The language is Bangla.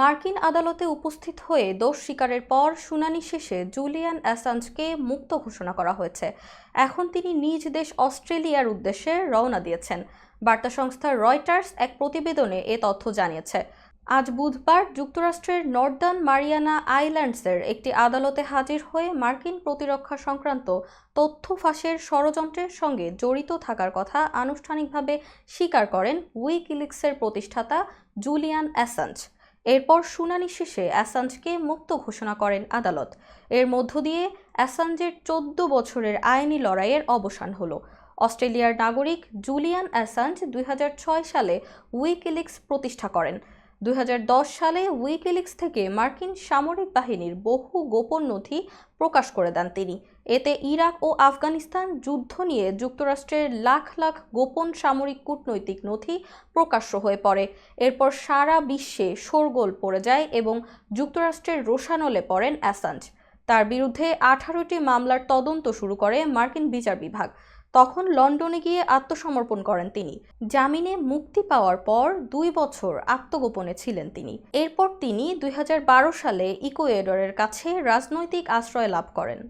মার্কিন আদালতে উপস্থিত হয়ে দোষ স্বীকারের পর শুনানি শেষে জুলিয়ান অ্যাসাঞ্জকে মুক্ত ঘোষণা করা হয়েছে। এখন তিনি নিজ দেশ অস্ট্রেলিয়ার উদ্দেশ্যে রওনা দিয়েছেন। বার্তা সংস্থা রয়টার্স এক প্রতিবেদনে এ তথ্য জানিয়েছে। আজ বুধবার যুক্তরাষ্ট্রের নর্দার্ন মারিয়ানা আইল্যান্ডসের একটি আদালতে হাজির হয়ে মার্কিন প্রতিরক্ষা সংক্রান্ত তথ্য ফাঁসের ষড়যন্ত্রের সঙ্গে জড়িত থাকার কথা আনুষ্ঠানিকভাবে স্বীকার করেন উইকিলিক্সের প্রতিষ্ঠাতা জুলিয়ান অ্যাসাঞ্জ। এরপর শুনানি শেষে অ্যাসাঞ্জকে মুক্ত ঘোষণা করেন আদালত। এর মধ্য দিয়ে অ্যাসাঞ্জের চোদ্দ বছরের আইনি লড়াইয়ের অবসান হলো। অস্ট্রেলিয়ার নাগরিক জুলিয়ান অ্যাসাঞ্জ দুই হাজার ছয় সালে উইকিলিক্স প্রতিষ্ঠা করেন। দুই হাজার দশ সালে উইকিলিক্স থেকে মার্কিন সামরিক বাহিনীর বহু গোপন নথি প্রকাশ করে দেন তিনি। এতে ইরাক ও আফগানিস্তান যুদ্ধ নিয়ে যুক্তরাষ্ট্রের লাখ লাখ গোপন সামরিক কূটনৈতিক নথি প্রকাশ্য হয়ে পড়ে। এরপর সারা বিশ্বে শোরগোল পড়ে যায় এবং যুক্তরাষ্ট্রের রোশানলে পড়েন অ্যাসাঞ্জ। তার বিরুদ্ধে আঠারোটি মামলার তদন্ত শুরু করে মার্কিন বিচার বিভাগ। তখন লন্ডনে গিয়ে আত্মসমর্পণ করেন তিনি। জামিনে মুক্তি পাওয়ার পর দুই বছর আত্মগোপনে ছিলেন তিনি। এরপর তিনি দুই হাজার বারো সালে ইকোয়েডরের কাছে রাজনৈতিক আশ্রয় লাভ করেন।